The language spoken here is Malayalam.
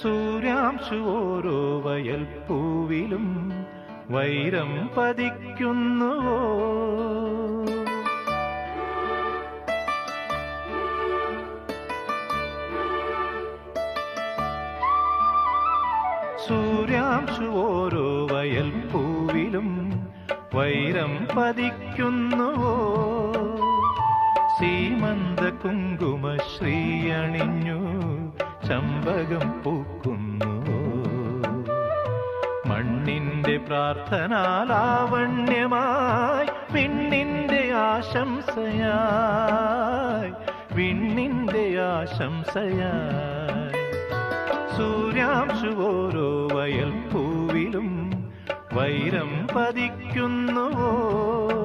സൂര്യാംശു ഓരോ വയൽ പൂവിലും വൈരം പതിക്കുന്നുവോ? സൂര്യാംശു ഓരോ വയൽ പൂവിലും വൈരം പതിക്കുന്നുവോ? സീമന്ത കുങ്കുമ ശ്രീയണിഞ്ഞു ചമ്പകം പൂക്കുന്നു. മണ്ണിന്റെ പ്രാർത്ഥനാലാവണ്യമായി വിണ്ണിന്റെ ആശംസയായി വിണ്ണിന്റെ ആശംസയായി. സൂര്യാംശു ഓരോ വയൽ പൂവിലും വൈരം പതിക്കുന്നുവോ?